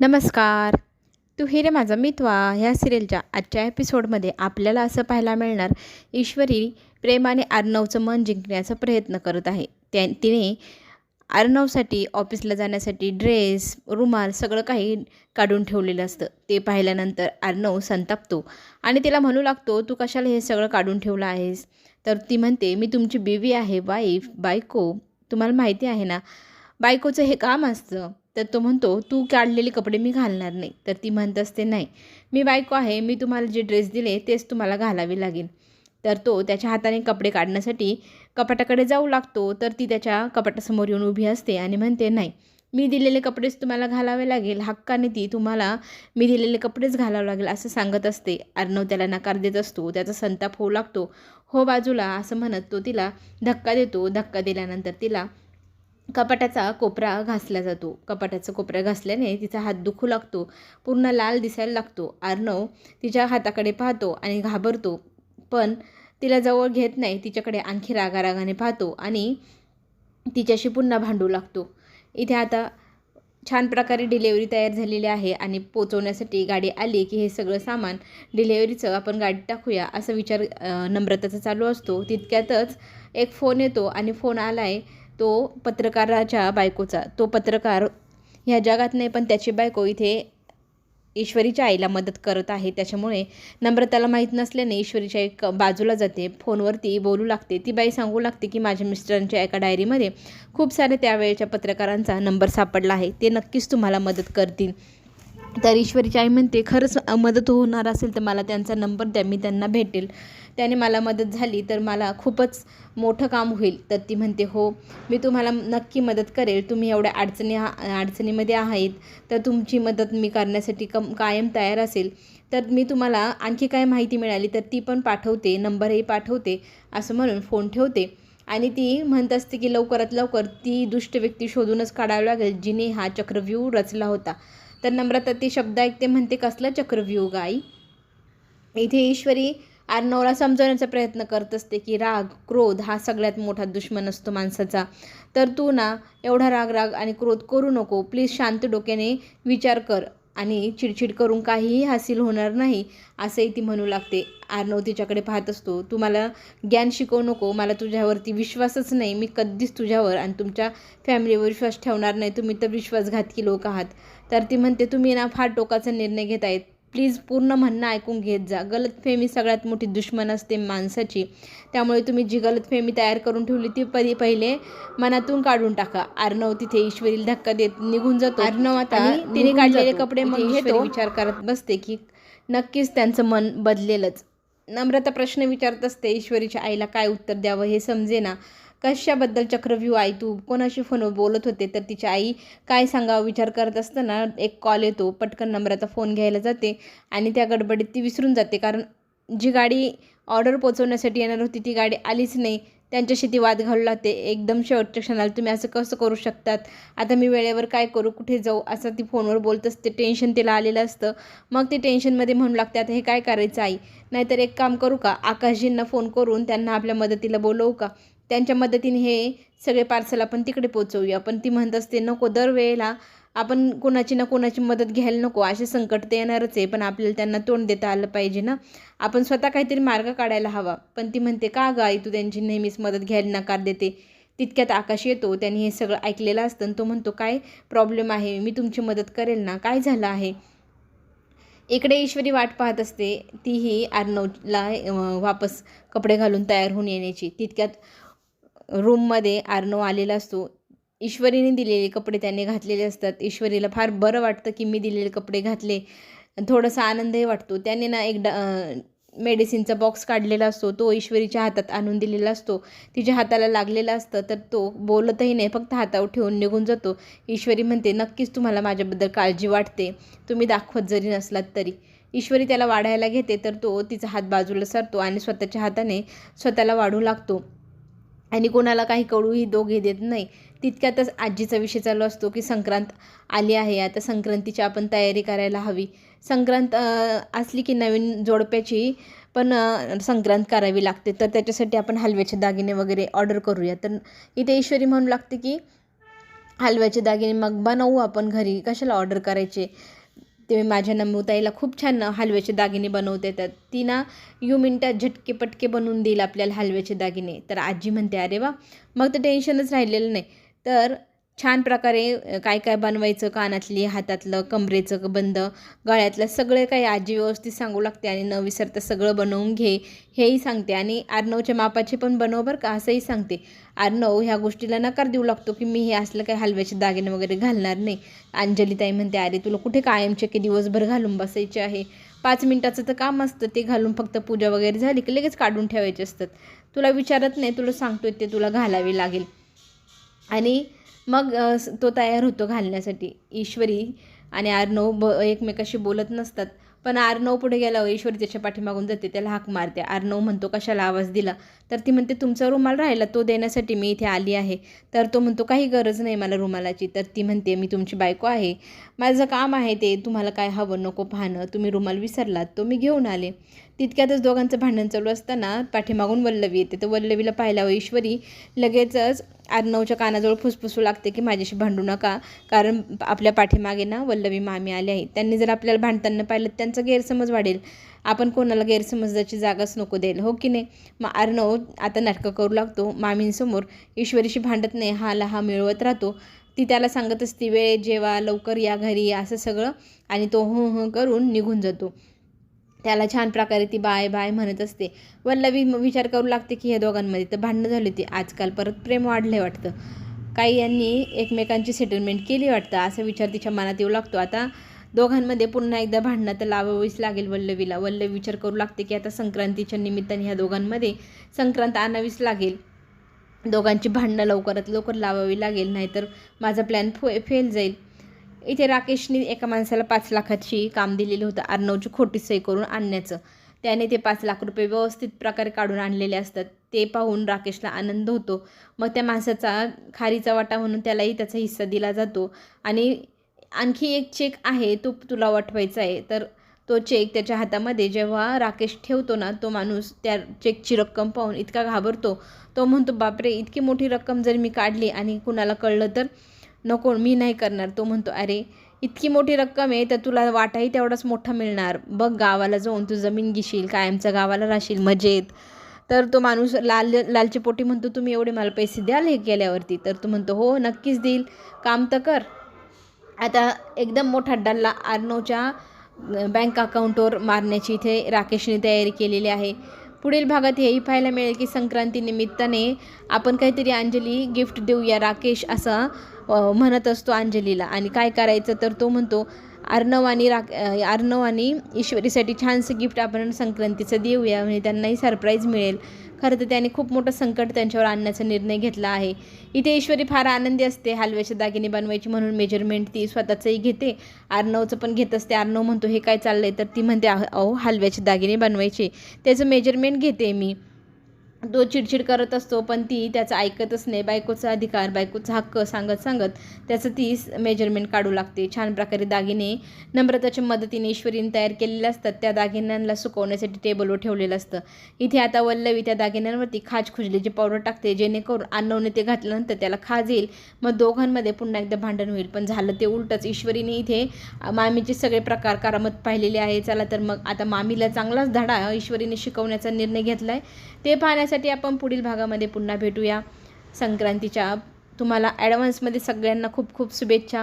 नमस्कार. तू हे रे माझा मितवा. ह्या सिरियलच्या आजच्या एपिसोडमध्ये आपल्याला असं पाहायला मिळणार ईश्वरी प्रेमाने अर्णवचं मन जिंकण्याचा प्रयत्न करत आहे. त्या तिने अर्णवसाठी ऑफिसला जाण्यासाठी ड्रेस रुमाल सगळं काही काढून ठेवलेलं असतं. ते पाहिल्यानंतर अर्णव संतापतो आणि तिला म्हणू लागतो तू कशाला हे सगळं काढून ठेवलं आहेस? तर ती म्हणते मी तुमची बीवी आहे वाईफ बायको. तुम्हाला माहिती आहे ना बायकोचं हे काम असतं. तर तो म्हणतो तू काढलेले कपडे मी घालणार नाही. तर ती म्हणत असते नाही मी बायको आहे मी तुम्हाला जे ड्रेस दिले तेच तुम्हाला घालावे लागेल. तर तो त्याच्या हाताने कपडे काढण्यासाठी कपाटाकडे जाऊ लागतो तर ती त्याच्या कपाटासमोर येऊन उभी असते आणि म्हणते नाही मी दिलेले कपडेच तुम्हाला घालावे लागेल हक्काने ती तुम्हाला मी दिलेले कपडेच घालावे लागेल असं सांगत असते. अर्णव त्याला नकार देत असतो त्याचा संताप होऊ लागतो. हो बाजूला असं म्हणत तो तिला धक्का देतो. धक्का दिल्यानंतर तिला कपाटाचा कोपरा घासला जातो. कपाटाचा कोपरा घासल्याने तिचा हात दुखू लागतो. पूर्ण लाल दिसायला लागतो. अर्णव तिच्या हाताकडे पाहतो आणि घाबरतो पण तिला जवळ घेत नाही. तिच्याकडे आणखी रागारागाने पाहतो आणि तिच्याशी पुन्हा भांडू लागतो. इथे आता छान प्रकारे डिलेवरी तयार झालेली आहे आणि पोचवण्यासाठी गाडी आली की हे सगळं सामान डिलेवरीचं आपण गाडीत टाकूया असा विचार नम्रताचा चालू असतो. तितक्यातच एक फोन येतो आणि फोन आला आहे तो पत्रकाराच्या बायकोचा. तो पत्रकार ह्या जगात नाही पण त्याची बायको इथे ईश्वरीच्या आईला मदत करत आहे. त्याच्यामुळे नम्रताला माहीत नसल्याने ईश्वरीच्या एक बाजूला जाते फोनवरती बोलू लागते. ती बाई सांगू लागते की माझ्या मिस्टरांच्या एका डायरीमध्ये खूप सारे त्यावेळेच्या पत्रकारांचा नंबर सापडला आहे. ते नक्कीच तुम्हाला मदत करतील. तर ईश्वरीची आई म्हणते खरंच मदत होणार असेल तर मला त्यांचा नंबर द्या मी त्यांना भेटेल. त्याने मला मदत झाली तर मला खूपच मोठं काम होईल. तर ती म्हणते हो मी तुम्हाला नक्की मदत करेल. तुम्ही एवढ्या अडचणी अडचणीमध्ये आहेत तर तुमची मदत मी करण्यासाठी कम कायम तयार असेल. तर मी तुम्हाला आणखी काय माहिती मिळाली तर ती पण पाठवते नंबरही पाठवते असं म्हणून फोन ठेवते. आणि ती म्हणत असते की लवकरात लवकर ती दुष्ट व्यक्ती शोधूनच काढावी लागेल जिने हा चक्रव्यूह रचला होता. तर नम्रता ते शब्द ऐकते म्हणते कसला चक्रव्यूह गाई इथे ईश्वरी अर्णवला समजवण्याचा प्रयत्न करत असते की राग क्रोध हा सगळ्यात मोठा दुश्मन असतो माणसाचा. तर तू ना एवढा राग राग आणि क्रोध करू नको. प्लीज शांत डोक्याने विचार कर आणि चिडचिड करून काहीही हासिल होणार नाही असंही ती म्हणू लागते. आर्नव तिच्याकडे पाहत असतो तू मला ज्ञान शिकवू नको. मला तुझ्यावरती विश्वासच नाही. मी कधीच तुझ्यावर आणि तुमच्या फॅमिलीवर विश्वास ठेवणार नाही. तुम्ही तर विश्वासघातकी लोक आहात. तर ती म्हणते तुम्ही ना फार टोकाचा निर्णय घेत आहेत प्लीज पूर्ण म्हणणं ऐकून घेत जा. गलतफेमी सगळ्यात मोठी दुश्मन असते माणसाची. त्यामुळे तुम्ही जी गलतफेमी तयार करून ठेवली ती पदी पहिले मनातून काढून टाका. अर्णव तिथे ईश्वरीला धक्का देत निघून जातो. अर्णव आता तिने काढलेले कपडे मग घेतो. विचार करत बसते की नक्कीच त्यांचं मन बदलेलच. नम्रता प्रश्न विचारत असते ईश्वरीच्या आईला काय उत्तर द्यावं हे समजे ना कशाबद्दल चक्रव्यूह आई? तू कोणाशी फोनवर बोलत होते तर तिची आई काय सांगावं विचार करत असताना एक कॉल येतो. पटकन नंबराचा फोन घ्यायला जाते आणि त्या गडबडीत ती विसरून जाते. कारण जी गाडी ऑर्डर पोचवण्यासाठी येणार होती ती गाडी आलीच नाही. त्यांच्याशी ती वाद घालू लागते. एकदम शेवटच्या क्षणाला तुम्ही असं कसं करू शकतात? आता मी वेळेवर काय करू? कुठे जाऊ? असं ती फोनवर बोलत असते. टेन्शन तिला आलेलं असतं. मग ती टेन्शनमध्ये म्हणू लागते आता हे काय करायचं आई? नाहीतर एक काम करू का? आकाशजींना फोन करून त्यांना आपल्या मदतीला बोलवू का? त्यांच्या मदतीने हे सगळे पार्सल आपण तिकडे पोचवूया पण ती म्हणत असते नको दरवेळेला आपण कोणाची ना कोणाची मदत घ्यायला नको. असे संकट तर येणारच आहे पण आपल्याला त्यांना तोंड देता आलं पाहिजे ना. आपण स्वतः काहीतरी मार्ग काढायला हवा. पण ती म्हणते का गाई तू त्यांची नेहमीच मदत घ्यायला नकार देते? तितक्यात आकाश येतो त्यांनी हे सगळं ऐकलेलं असतं आणि तो म्हणतो काय प्रॉब्लेम आहे? मी तुमची मदत करेल ना? काय झालं आहे? इकडे ईश्वरी वाट पाहत असते तीही आर्नवला वापस कपडे घालून तयार होऊन येण्याची. तितक्यात रूममध्ये आर्नो आलेला असतो. ईश्वरीने दिलेले कपडे त्याने घातलेले असतात. ईश्वरीला फार बरं वाटतं की मी दिलेले कपडे घातले. थोडासा आनंदही वाटतो. त्याने ना एक डा मेडिसिनचा बॉक्स काढलेला असतो. तो ईश्वरीच्या हातात आणून दिलेला असतो. तिच्या हाताला लागलेला असतं तर तो बोलतही नाही. फक्त हातावर ठेवून निघून जातो. ईश्वरी म्हणते नक्कीच तुम्हाला माझ्याबद्दल काळजी वाटते. तुम्ही दाखवत जरी नसलात तरी. ईश्वरी त्याला वाढायला घेते तर तो तिचा हात बाजूला सरतो आणि स्वतःच्या हाताने स्वतःला वाढू लागतो. आणि कोणाला काही कळूही दोघे देत नाही. तितक्यातच आजीचा विषय चालू असतो की संक्रांत आली आहे. आता संक्रांतीची आपण तयारी करायला हवी. संक्रांत असली की नवीन जोडप्याची पण संक्रांत करावी लागते. तर त्याच्यासाठी आपण हलव्याचे दागिने वगैरे ऑर्डर करूया. तर इथे ईश्वरी म्हणू लागते की हलव्याचे दागिने मग बनवू आपण घरी. कशाला ऑर्डर करायचे? ते माझ्या नम्रताईला खूप छान हलव्याचे दागिने बनवता. येतात ती ना यू मिनटात झटके पटके बनवून देईल आपल्याला हलव्याचे दागिने. तर आजी म्हणते अरे वा मग तर टेन्शनच राहिलेलं नाही. तर छान प्रकारे काय काय बनवायचं कानातली हातातलं कमरेचं बंद गळ्यातलं सगळे काही आजी व्यवस्थित सांगू लागते आणि न विसरता सगळं बनवून घे हेही सांगते. आणि आर्नवच्या मापाचे पण बनव बरं का असंही सांगते. आर्नव ह्या गोष्टीला नकार देऊ लागतो की मी हे असलं काही हलव्याचे दागिने वगैरे घालणार नाही. अंजलीताई म्हणते अरे तुला कुठे कायमचे की दिवसभर घालून बसायचे आहे? पाच मिनटाचं तर काम असतं ते घालून फक्त पूजा वगैरे झाली की लगेच काढून ठेवायचे असतात. तुला विचारत नाही तुला सांगतोय ते तुला घालावे लागेल. आणि मग तो तयार होतो घालण्यासाठी. ईश्वरी आणि आर्नव ब एकमेकाशी बोलत नसतात. पण आर्नव पुढे गेल्यावर ईश्वरी त्याच्या पाठीमागून जाते त्याला हाक मारते. आर्नव म्हणतो कशाला आवाज दिला? तर ती म्हणते तुमचा रुमाल राहिला तो देण्यासाठी मी इथे आली आहे. तर तो म्हणतो काही गरज नाही मला रुमालाची. तर ती म्हणते मी तुमची बायको आहे. माझं काम आहे ते तुम्हाला काय हवं नको पाहणं. तुम्ही रुमाल विसरलात तो मी घेऊन आले. तितक्यातच दोघांचं भांडण चालू असताना पाठीमागून वल्लवी येते. तर वल्लवीला पाहिल्यावर ईश्वरी लगेचच आर्नवच्या कानाजवळ फुसफुसू लागते की माझ्याशी भांडू नका. कारण आपल्या पाठीमागे ना वल्लवी मामी आली आहे. त्यांनी जर आपल्याला भांडताना पाहिलं त्यांचा गैरसमज वाढेल. आपण कोणाला गैरसमजाची जागाच नको द्यायला हो की नाही? मग अर्णव आता नाटकं करू लागतो. मामींसमोर ईश्वरीशी भांडत नाही. हा लहा मिळवत राहतो. ती त्याला सांगत असती वेळ जेवा लवकर या घरी असं सगळं. आणि तो हं हं करून निघून जातो. त्याला छान प्रकारे ती बाय बाय म्हणत असते. वल्लवी विचार करू लागते की ह्या दोघांमध्ये तर भांडणं झाली होती. आजकाल परत प्रेम वाढले वाटतं. काही यांनी एकमेकांची सेटलमेंट केली वाटतं असा विचार तिच्या मनात येऊ लागतो. आता दोघांमध्ये पुन्हा एकदा भांडणं तर लावावीच लागेल वल्लवीला. वल्लवी विचार करू लागते की आता संक्रांतीच्या निमित्ताने ह्या दोघांमध्ये संक्रांत आणावीच लागेल. दोघांची भांडणं लवकरात लवकर लावावी लागेल नाहीतर माझा प्लॅन फे फेल जाईल. इथे राकेशने एका माणसाला पाच लाखाची काम दिलेलं होतं अर्णवची खोटी सही करून आणण्याचं. त्याने ते पाच लाख रुपये व्यवस्थित प्रकारे काढून आणलेले असतात. ते पाहून राकेशला आनंद होतो. मग त्या माणसाचा खारीचा वाटा म्हणून त्यालाही त्याचा हिस्सा दिला जातो. आणि आणखी एक चेक आहे तो तुला वाटवायचा आहे. तर तो चेक त्याच्या हातामध्ये जेव्हा राकेश ठेवतो ना तो माणूस त्या चेकची रक्कम पाहून इतका घाबरतो. तो म्हणतो बापरे इतकी मोठी रक्कम जर मी काढली आणि कुणाला कळलं तर नको मी नाही करणार. तो म्हणतो अरे इतकी मोठी रक्कम आहे तर तुला वाटाही तेवढाच मोठा मिळणार. बघ गावाला जाऊन तू जमीन घेशील कायमचं गावाला राहशील मजेत. तर तो माणूस लाल लालची पोटी म्हणतो तुम्ही एवढे मला पैसे द्याल हे केल्यावरती? तर तो म्हणतो हो नक्कीच देईल. काम तर कर. आता एकदम मोठा डल्ला आर्नोच्या बँक अकाउंटवर मारण्याची इथे राकेशने तयारी केलेली आहे. पुढील भागात हेही पाहायला मिळेल की संक्रांती निमित्ताने आपण काहीतरी अंजली गिफ्ट देऊया राकेश असं म्हणत असतो अंजलीला. आणि काय करायचं तर तो म्हणतो अर्णव आणि राक अर्णव आणि ईश्वरीसाठी छानसं गिफ्ट आपण संक्रांतीचं देऊया. म्हणजे त्यांनाही सरप्राईज मिळेल. खरं तर त्याने खूप मोठं संकट त्यांच्यावर आणण्याचा निर्णय घेतला आहे. इथे ईश्वरी फार आनंदी असते हलव्याचे दागिने बनवायची म्हणून मेजरमेंट ती स्वतःचंही घेते. आर्नवचं पण घेत असते. अर्णव म्हणतो हे काय चाललंय? तर ती म्हणते अहो हलव्याचे दागिने बनवायचे. त्याचं मेजरमेंट घेते मी. तो चिडचिड करत असतो पण ती त्याचं ऐकतच नाही. बायकोचा अधिकार बायकोचा हक्क सांगत सांगत त्याचं ती मेजरमेंट काढू लागते. छान प्रकारे दागिने नम्रताच्या मदतीने ईश्वरीने तयार केलेले असतात. त्या दागिन्यांना सुकवण्यासाठी टेबलवर ठेवलेलं असतं. इथे आता वल्लवी त्या दागिन्यांवरती खाज खुजलीची पावडर टाकते जेणेकरून अन्नवने ते घातल्यानंतर त्याला खाज येईल. मग दोघांमध्ये पुन्हा एकदा भांडण होईल. पण झालं ते उलटंच. ईश्वरीने इथे मामीचे सगळे प्रकार करामत पाहिलेले आहे. चला तर मग आता मामीला चांगलाच धडा ईश्वरीने शिकवण्याचा निर्णय घेतला आहे ते यासाठी आपण पुढील भागामध्ये पुन्हा भेटूया. संक्रांतीच्या तुम्हाला ॲडव्हान्समध्ये सगळ्यांना खूप खूप शुभेच्छा.